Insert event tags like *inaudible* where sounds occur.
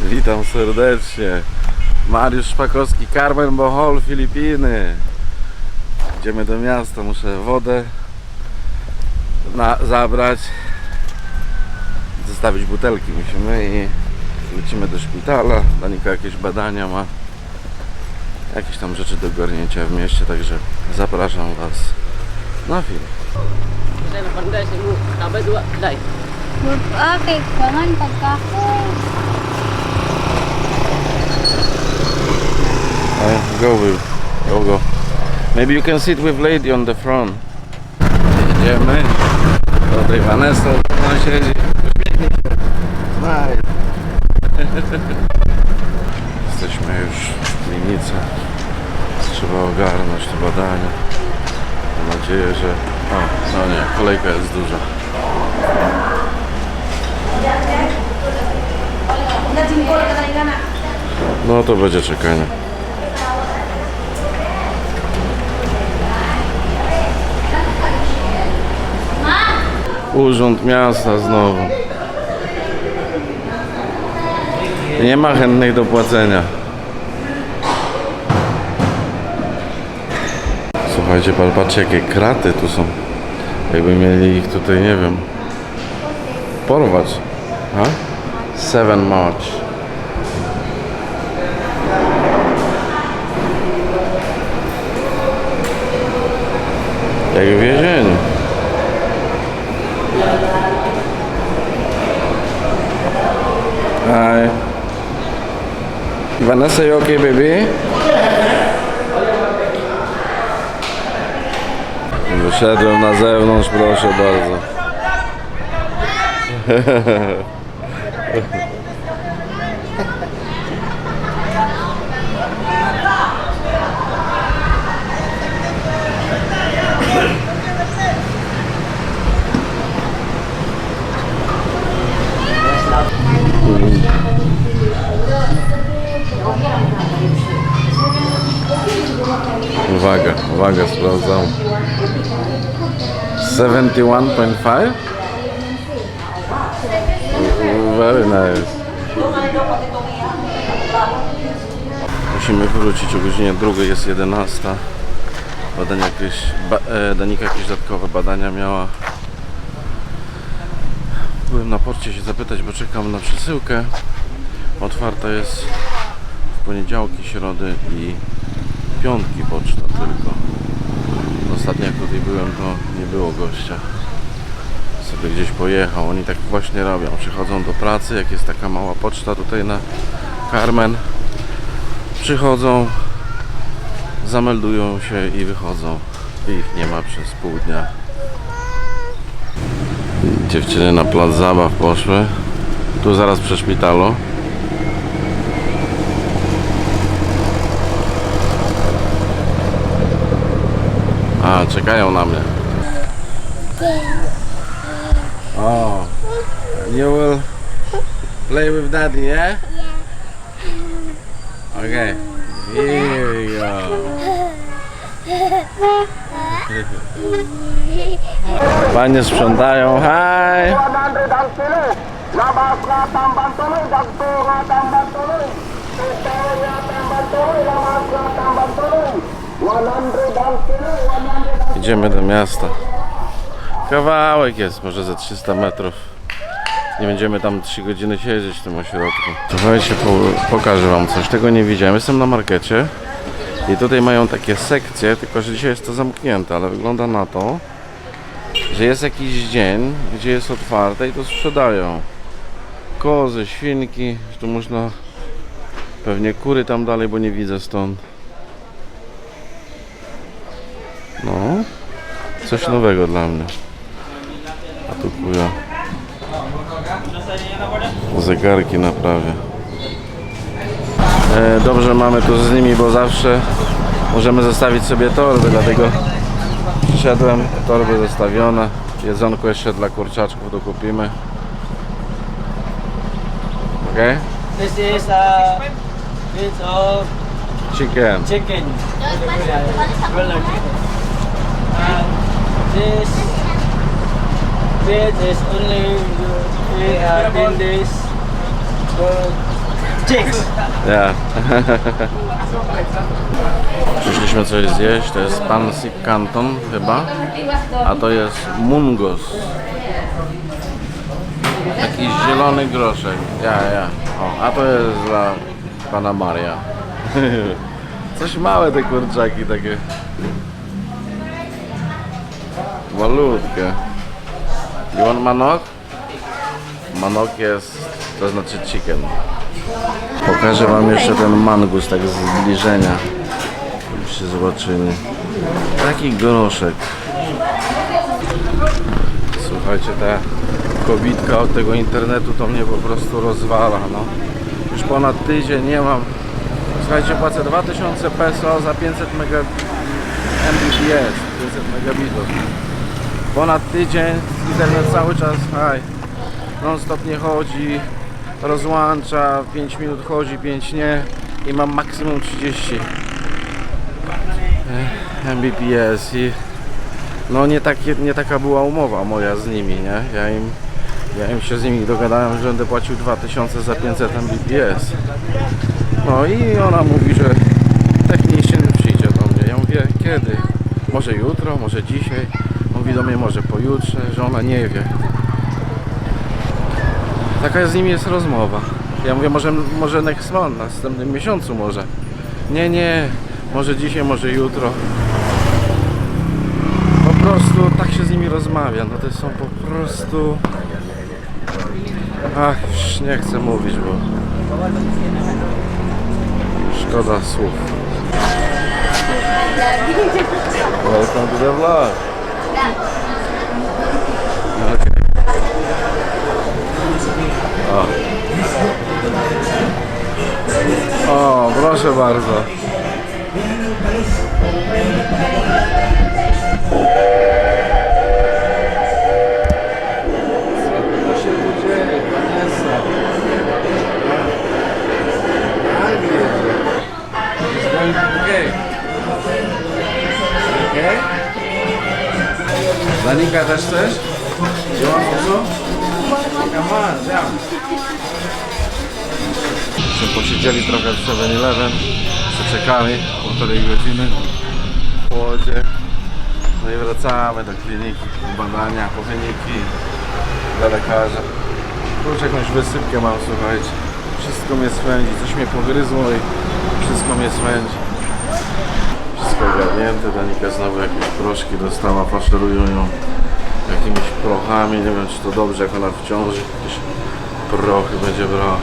Witam serdecznie. Mariusz Szpakowski, Carmen Bohol, Filipiny. Idziemy do miasta, muszę wodę na, zabrać. Zostawić butelki musimy i lecimy do szpitala. Danika jakieś badania ma. Jakieś tam rzeczy do ogarnięcia w mieście, także zapraszam Was na film. Kedai. Okay. Uh, go with, go go. Maybe you can sit with lady on the front. Jedziemy. Tutaj Vanessa tam siedzi. Uśmiechnij się. Smile. Jesteśmy już w klinice. Trzeba ogarnąć te badania. Mam nadzieję, że... O, no nie, kolejka jest duża. No to będzie czekanie. Urząd Miasta znowu. Nie ma chętnych do płacenia. Słuchajcie, patrzcie jakie kraty tu są. Jakby mieli ich tutaj, nie wiem, porwać. A? Seven March. Jak w więzieniu. Hi. Vanessa, you okay, baby? Wyszedłem na zewnątrz, proszę bardzo. *laughs* Uwaga, sprawdzam. 71.5? Very nice. Musimy wrócić o godzinie drugiej, jest 11. Badania jakieś, ba, e, Danika jakieś dodatkowe badania miała. Byłem na porcie się zapytać, bo czekam na przesyłkę. Otwarta jest w poniedziałki, środy i piątki poczta tylko. Ostatnio jak tutaj byłem, to nie było gościa. Sobie gdzieś pojechał. Oni tak właśnie robią. Przychodzą do pracy, jak jest taka mała poczta tutaj na Carmen. Przychodzą, zameldują się i wychodzą. I ich nie ma przez pół dnia. Dziewczyny na plac zabaw poszły. Tu zaraz przy szpitalu. A, czekają na mnie. O, you will play with daddy, yeah? Okay, here we go. Panie sprzątają, hi! 100 ang Idziemy do miasta. Kawałek jest, może ze 300 metrów. Nie będziemy tam 3 godziny siedzieć w tym ośrodku. Słuchajcie, po, pokażę wam coś. Tego nie widziałem. Jestem na markecie i tutaj mają takie sekcje, tylko że dzisiaj jest to zamknięte, ale wygląda na to, że jest jakiś dzień, gdzie jest otwarte i to sprzedają. Kozy, świnki, tu można pewnie kury tam dalej, bo nie widzę stąd. No, coś nowego dla mnie. A tu kuja. Zegarki naprawię. E, dobrze mamy tu z nimi, bo zawsze możemy zostawić sobie torby, dlatego przyszedłem, torby zostawione. Jedzonko jeszcze dla kurczaczków dokupimy. Ok? This is it's of Chicken. chicken. Chicken. This meat is only uh, 10 days. But Ja. Przyszliśmy coś zjeść, to jest Pansy Canton chyba, a to jest Mungos. Jakiś zielony groszek. Ja, ja. O, a to jest dla pana Maria. *laughs* Coś małe te kurczaki takie. Malutkie. You want manok? Manok jest, to znaczy chicken. Pokażę wam jeszcze ten mangus tak z zbliżenia. Żebyście zobaczyli. Taki groszek. Słuchajcie, ta kobitka od tego internetu to mnie po prostu rozwala, no. Już ponad tydzień nie mam. Słuchajcie, płacę 2000 peso za 500 mega Mbps, 500 megabitów. Ponad tydzień, internet cały czas, haj, non stop nie chodzi, rozłącza, 5 minut chodzi, 5 nie i mam maksimum 30 eh, Mbps i no nie, nie taka była umowa moja z nimi, nie? Ja im, ja im się z nimi dogadałem, że będę płacił 2000 za 500 Mbps. No i ona mówi, że techniczny przyjdzie do mnie. Ja mówię, kiedy? Może jutro, może dzisiaj? Mówi do mnie, może pojutrze, że ona nie wie. Taka z nimi jest rozmowa. Ja mówię, może, może next month, następnym miesiącu może. Nie, nie, może dzisiaj, może jutro. Po prostu tak się z nimi rozmawia. No to są po prostu... Ach, już nie chcę mówić, bo szkoda słów. *laughs* Welcome to the vlog. Okay. O. proszę bardzo. Co Danika też chcesz? Want also? Come on, jump. Że posiedzieli trochę w 7-Eleven, przeczekali półtorej godziny w chłodzie. No i wracamy do kliniki, badania, po wyniki dla lekarza. Już jakąś wysypkę mam, słuchajcie. Wszystko mnie swędzi, coś mnie pogryzło i wszystko mnie swędzi. Wszystko ogarnięte, Danika znowu jakieś proszki dostała, faszerują ją jakimiś prochami, nie wiem czy to dobrze jak ona w ciąży jakieś prochy będzie brała.